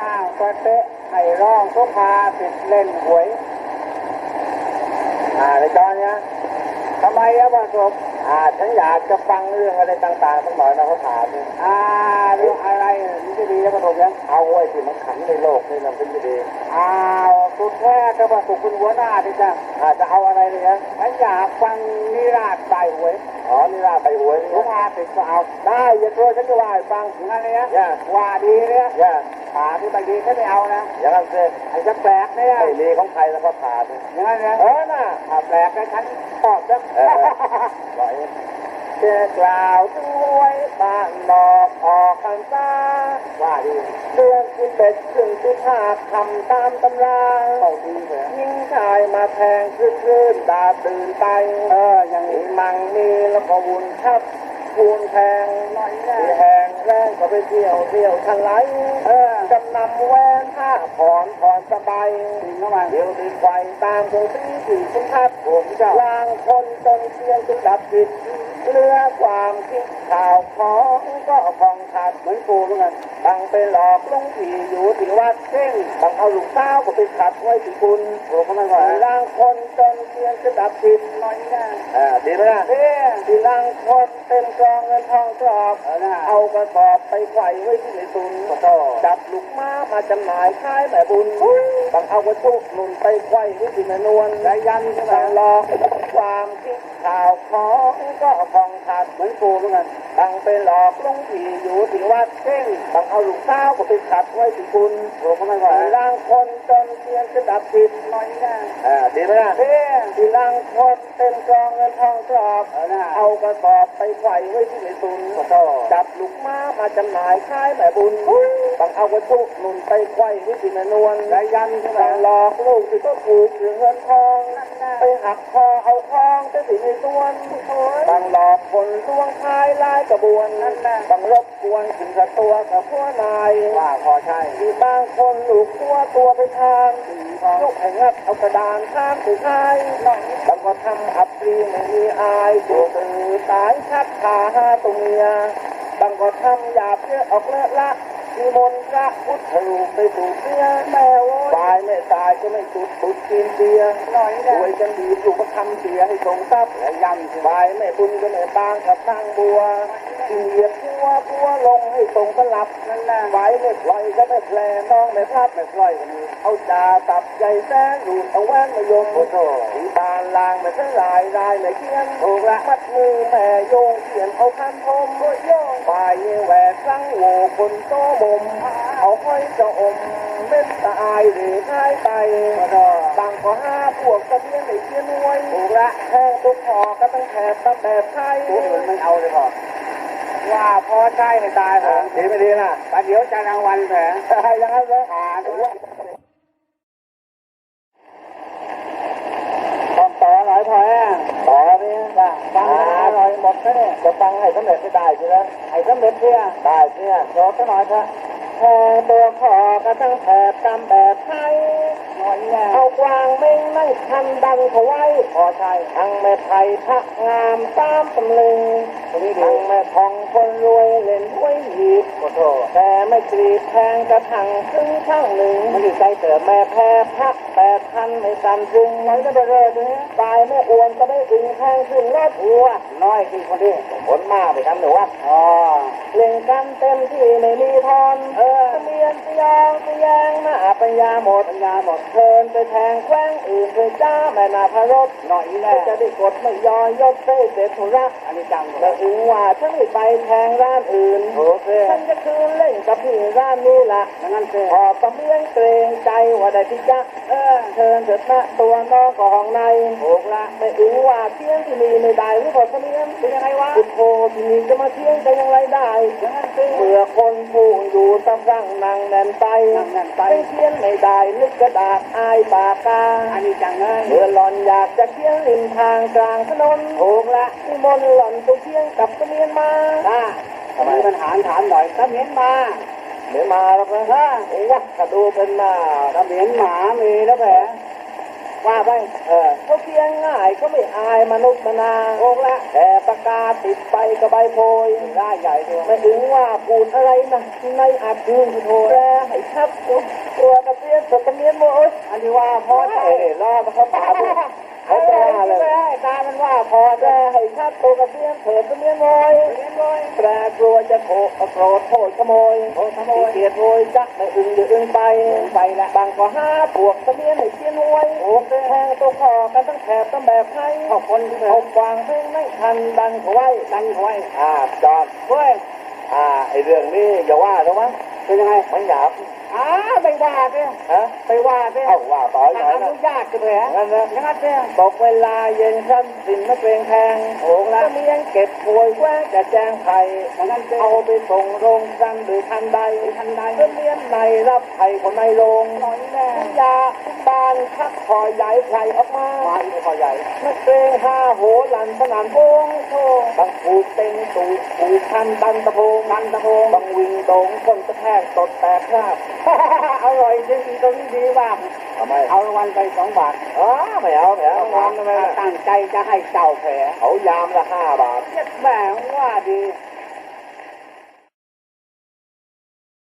อ้าวก็เตะไอ้ร้องก็พาติดเล่นหวย อ่าในตอนเนี้ยทำไมอะประสบอ่าฉันอยากจะฟังเรื่องอะไรต่างๆสักหน่อยนะเขาถามเนี่ยอ่าเรื่องอะไรมันจะดีแล้วประสบยังเอาไว้ที่มันขันในโลกนี่นะเป็นจะดีอ้าวสุดแท้ก็ประสบคุณหัวหน้าดิจ้ะอาจจะเอาอะไรเนี่ยฉันอยากฟังนิราศใส่หวยอ๋อนี่ล่าไปหวยนี่ก็พาติดก็เอาได้อย่าโทษฉันจะว่าให้ฟังงั้นเลยนะย่าว่าดีเนี่ยย่าขาที่ไม่ดีฉันไม่เอานะอย่างนั้นสิไอ้จะแปลกเนี่ยไม่มีของใครแล้วก็ขาดเนี่ยอย่างนั้นนะเออน่ะถ้าแปลกก็ฉันตอบจะเออปล่อยเจ้ากล่าวด้วยบ้านนอกออกพรรษาว่าดีเรื่องกินเป็ดขึ้นที่ภาคทำตามตำราเอาดีเลยยิงชายมาแทงคลื่นคลื่นดาตื่นไป เอออย่างมีนี้มังมีแล้วก็วุ่นทับ คูนแทงหนแพงแรงก็ไปเที่ยวเที่ยวทลายจำนำแหวนผ้าผ่อนผ่อนสบายจริงเข้ามาเดี๋ยวดีไฟตามตรงที่สี่คุณทัดผมจะวางคนจนเสียงจนดับจิต เหลือความคิดข่าวของก็พองขาดเหมือนกูเหมือนกันบังไปหลอกลุงผีอยู่ที่วัดเส้นบังเอาลูกสาวก็ไปขัดไว้ที่คุณผมก็ไม่ไหวร่างคนจนเสียงจนดับจิตหน่อยนะอ่าดีไหมล่ะเอ๊ะที่ร่างคนเต็มกองเงินทองกรอบเออนะเอากระสอบไปไขว้ไว้ที่ในตุนจับลูกม้ามาจำหน่ายขายแบบบุญบางเอากระชุกหนุนไปไขว้ไว้ที่ในนวลและยันที่างหลอก ความคิดข่าวของก็พองขาดเหมือนกูเหมือนกันบางไปหลอกลุงผีอยู่ที่วัดเช่งบางเอาลูกสาวก็ไปขัดไว้ที่คุณผมก็ไม่ไหวร่างคนจนเสียนจะดับจิตหน่อยนะอ่าดีไหมล่ะเอ๊ะที่ร่างคนเต็มกองเงินทองกรอบเออนะเอากระสอบไปไขว้ไว้ที่ในตุนจับลูกม้ามาจำหน่ายขายแบบบุญบางเอากระชุกหนุนไปไขว้ไว้ที่ในนวลและยันบางหลอกลูกที่ก็ถูกเรื่องเงินทองไปหักคอเอาคล้องจะสิในตัวนบางหลอกคนล่วงพายลายกระบวนนั่นแหละบางรบกวนถึงกับตัวกับพวนายว่าพอใช่ที่บางคนหลูกตัวตัวไปทางลูกให้งัดเอากระดานข้ามไปท้ายบางก็ทำอับปรีไม่มีอายตัวตือตายชักขาห้าตัวเมียบางก็ทำหยาบเยอะออกเลอะละมีมนต์พระพุทธรูปไปสู่เสียแมว ไม่ตายก็ไม่จุดบุญกินเบียร์หน่อยรนะวยกันดีอยู่ก็ทำเสียให้สงทรัพย์และยันสบายไม่บุญก็ไม่บางกับทางบัวเหยียบพัวพัวลงให้ทรงสลับนั่นแหละไว้ไม่ปล่อยก็ไม่แผลน้องไม่พลาดไม่ปล่อยกันนี้เอาจ่าตับใจแท้ดูดเอาแว่นมายมโอ้โหที่บานลางไม่เท่าลายลายไม่เขียนถูกละมัดมือแม่โยงเขียนเอาคันพรมโอ้ยโยงปลายแหวกสังโวคนโตมมเอาห้อยจะอม เม็ดตายหรือหายไปบางก็ห้าพวกตะเพียนไอ้เพียนไว้ถูกละแห้งตุกคอก็ต้องแถบตั้งแบบไทยตัวอื่นไม่เอาเลยพอว่าพอใช่ไม่ตายผอ่ามดีไม่ดีนะประเดี๋ยวจะรางวัลแผลอย่างนั้นเลยขาดด้วยต้องต่อหน่อยพอแม่ต่อนี่จ้ะฟังให้อร่อยหมดนะเนี่ยจะฟังให้สำเร็จไม่ได้ใช่ไหมไอ้สำเร็จเนี่ยได้เนี่ยโดดซะหน่อยเถอะแทงตัวคอ กระทั่งแอบตามแบบไทยเอากวางเม่งนั่งคันดังเขาไว้พอไทยทั้งแม่ไทยพระงามตามตำลึงทั้งแม่ทองคนรวยเล่นห้วยหยิบโทแต่ไม่กรีดแทงกระถังครึ่งข้างหนึ่งมันอยู่ใจเติมแม่แพ้พักแปดพันไม่ตันจึงไว้ก็ไปเรื่อยนี้ตายไม่อ้วนก็ไม่ถึงแทงขึ้นรถหัวน้อยที่คนนี้ผลมาไปกันหรือว่าอ๋อเล่นกันเต็มที่ไม่มีทอนเออเมียนสยองสยางหน้าปัญญาหมดปัญญาหมดเทินไปแทงแคว้งอื่นไปจ้าแม่นาพารถหน่อยแน่จะได้กดไม่ยอยกเส้เสร็จธุระอันนี้จังเลแต่ยถึงว่าฉันไม่ไปแทงร้านอื่นโอเคฉันจะคืนเล่นกับพี่ร้านนี้ละงั้นเซ่พอตะเมียงเกรงใจว่าได้พี่จ๊ะเออเชิญเถิดนะตัวน้องของในถูกละไม่ถึงว่าเที่ยงที่นี่ไม่ได้หรือพอตะเมียงเป็นยังไงวะพุทโธที่นี่จะมาเที่ยงจะยังไงได้งั้นเมื่อคนผู้อยู่ตำรังนั่งแน่นไปนั่งนั่นไปไปเขียนไม่ได้นึกกระดาษอายปากกาอันนี้จังเลยเมื่อหล่อนอยากจะเขียนริมทางกลางถนนถูกละที่มนต์หล่อนไปเที่ยงกับตะเมียนมาถ้ามีปัญหาถามหน่อยถ้าเห็นมา เดี๋ยวมาแล้วนะฮะโอ้วะกระดูเป็นหน้าถ้าเห็นหมามีแล้วแผลมว่าไปเออเขาเพียงง่ายก็ไม่อายมนุษย์มนาโอกละแต่ประกาศติดไปกับใบโพยได้ใหญ่ตัวไม่ถึงว่าพูดอะไรนะในอาจคืนโทรแลให้ชัดตัวตัวกระเพียนสตะเมียนโมยอันนี้ว่าพอใจเอ้ยรอมาเขาป่าบุ เขาไอ้แปลเลยตามันว่าพอแปลให้ชัดตัวกระเพียนเถิดสะเมียนเลี้ยงเลยแปลกลัวจะโกโกรธโทษขโมยโอ้ขโมยเกียดโวยจักไม่อึงอย่อึงไปไปละบางก็ห้าปวกสะเมียนให้เชียนหวยโอ้แทงตัวคอกันทั้งแถบทั้งแบบไทยขอบคนที่เอาฟางเพลงไม่ทันดันเขาไว้ดันเขาไว้อ่าจอดเฮ้ยอ่าไอเรื่องนี้อย่าว่าหรอกมั้งเป็นยังไงมันหยาบ อ้าไปว่าสิฮะไปว่าสิเอ้าว่าต่อยหน่อยอนะนุญาตกันเลยฮะงั้นนะยังไงเนี่ย ตกเวลาเย็นค่ำสินนักเรงแทงโอ่งละเมียงเก็บโวยแวะจะแจ้งไข่อย่างนั้นเจ้เอาไปส่งโรงสั้นหรือทันใดทันใดเพื่อเมียนในรับไข่คนในโรงหน่อยแน่ยาบานชักคอใหญ่ไข่ออกมามาอีกพอใหญ่นักเกรงห้าโหหลันสนานโบงโชงบังผูกเต็งตูกผูกพันดันตะโพงดันตะโพงบังวิงโดงคนกระแทกตดแตกคราบอร่อยจริงตรงนี้ดีมากทำไมเอารางวัลไปสองบาทอ๋อไม่เอาไม่เอางานทำไมล่ะตั้งใจจะให้เจ้าแผลเขายามละห้าบาทเจ็ดแหมว่าดีเ